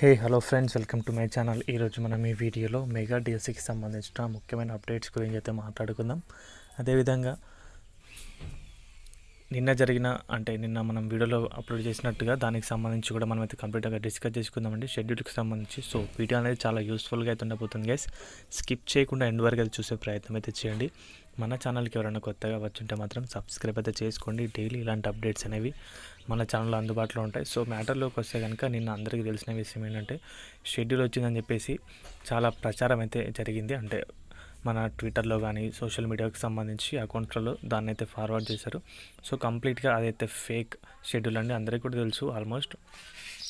Hey hello friends welcome to my channel ఈరోజు మనం ఈ వీడియోలో మెగా డిఎస్సికి సంబంధించిన ముఖ్యమైన అప్డేట్స్ గురించి అయితే మాట్లాడుకుందాం. అదేవిధంగా నిన్న జరిగిన అంటే నిన్న మనం వీడియోలో అప్లోడ్ చేసినట్టుగా దానికి సంబంధించి కూడా మనం అయితే కంప్లీట్గా డిస్కస్ చేసుకుందామండి. షెడ్యూల్కి సంబంధించి. సో వీడియో అనేది చాలా యూస్ఫుల్గా అయితే ఉండబోతుంది గైస్. స్కిప్ చేయకుండా ఎండ్ వరకు అయితే చూసే ప్రయత్నం అయితే చేయండి. మన ఛానల్కి ఎవరైనా కొత్తగా వచ్చుంటే మాత్రం సబ్స్క్రైబ్ అయితే చేసుకోండి. డైలీ ఇలాంటి అప్డేట్స్ అనేవి మన ఛానల్లో అందుబాటులో ఉంటాయి. సో మ్యాటర్లోకి వస్తే కనుక నిన్న అందరికీ తెలిసిన విషయం ఏంటంటే షెడ్యూల్ వచ్చిందని చెప్పేసి చాలా ప్రచారం అయితే జరిగింది. అంటే మన ట్విట్టర్లో కానీ సోషల్ మీడియాకి సంబంధించి అకౌంట్లలో దాన్ని అయితే ఫార్వర్డ్ చేశారు. సో కంప్లీట్గా అదైతే ఫేక్ షెడ్యూల్ అండి. అందరికీ కూడా తెలుసు. ఆల్మోస్ట్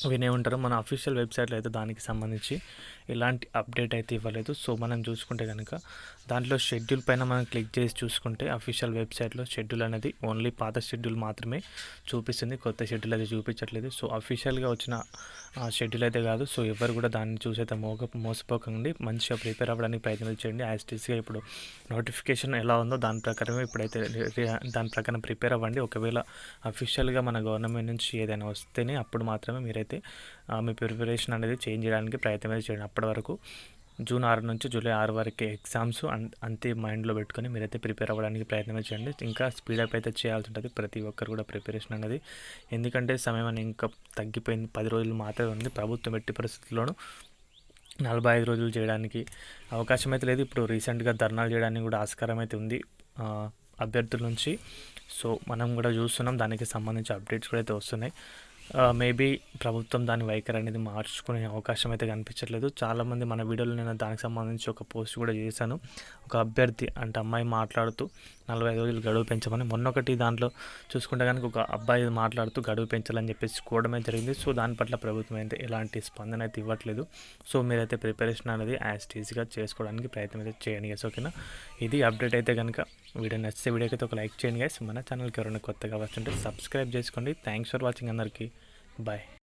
వినే ఉంటారు. మన అఫీషియల్ వెబ్సైట్లో అయితే దానికి సంబంధించి ఎలాంటి అప్డేట్ అయితే ఇవ్వలేదు. సో మనం చూసుకుంటే కనుక దాంట్లో షెడ్యూల్ పైన మనం క్లిక్ చేసి చూసుకుంటే అఫీషియల్ వెబ్సైట్లో షెడ్యూల్ అనేది ఓన్లీ పాత షెడ్యూల్ మాత్రమే చూపిస్తుంది. కొత్త షెడ్యూల్ అయితే చూపించట్లేదు. సో అఫీషియల్గా వచ్చిన షెడ్యూల్ అయితే కాదు. సో ఎవరు కూడా దాన్ని చూసి అయితే మోగ మోసపోకండి. మంచిగా ప్రిపేర్ అవ్వడానికి ప్రయత్నం చేయండి. యాజ్ టీస్గా ఇప్పుడు నోటిఫికేషన్ ఎలా ఉందో దాని ప్రకారమే ఇప్పుడైతే దాని ప్రకారం ప్రిపేర్ అవ్వండి. ఒకవేళ అఫీషియల్గా మన గవర్నమెంట్ నుంచి ఏదైనా వస్తేనే అప్పుడు మాత్రమే మీరైతే మీ ప్రిపరేషన్ అనేది చేంజ్ చేయడానికి ప్రయత్నం అయితే చేయండి. అప్పటి వరకు జూన్ ఆరు నుంచి జూలై ఆరు వరకు ఎగ్జామ్స్ అంతే మైండ్లో పెట్టుకొని మీరైతే ప్రిపేర్ అవ్వడానికి ప్రయత్నం చేయండి. ఇంకా స్పీడప్ అయితే చేయాల్సి ఉంటుంది. ప్రతి ఒక్కరు కూడా ప్రిపరేషన్ అనేది ఎందుకంటే సమయం అని ఇంకా తగ్గిపోయింది. పది రోజులు మాత్రమే ఉంది. ప్రభుత్వం ఎట్టి పరిస్థితుల్లోనూ నలభై ఐదు రోజులు చేయడానికి అవకాశం అయితే లేదు. ఇప్పుడు రీసెంట్గా ధర్నాలు చేయడానికి కూడా ఆస్కారం అయితే ఉంది అభ్యర్థుల నుంచి. సో మనం కూడా చూస్తున్నాం. దానికి సంబంధించి అప్డేట్స్ కూడా అయితే వస్తున్నాయి. మేబీ ప్రభుత్వం దాని వైఖరి అనేది మార్చుకునే అవకాశం అయితే కనిపించట్లేదు. చాలామంది మన వీడియోలో నేను దానికి సంబంధించి ఒక పోస్ట్ కూడా చేశాను. ఒక అభ్యర్థి అంటే అమ్మాయి మాట్లాడుతూ నలభై ఐదు రోజులు గడువు పెంచమని మొన్నొకటి దాంట్లో చూసుకుంటే కనుక ఒక అబ్బాయి మాట్లాడుతూ గడువు పెంచాలని చెప్పేసి కూడమే జరిగింది. సో దాని పట్ల ప్రభుత్వం అయితే ఎలాంటి స్పందన అయితే ఇవ్వట్లేదు. సో మీరైతే ప్రిపరేషన్ అనేది యాజ్ ఈజీగా చేసుకోవడానికి ప్రయత్నం అయితే చేయండి గైస్ ఓకేనా? ఇది అప్డేట్ అయితే కనుక వీడియో నచ్చితే వీడియోకి అయితే ఒక లైక్ చేయండి గైస్ మన ఛానల్కి ఎవరైనా కొత్తగా వస్తుంటే సబ్స్క్రైబ్ చేసుకోండి. థ్యాంక్స్ ఫర్ వాచింగ్ అందరికీ. Bye.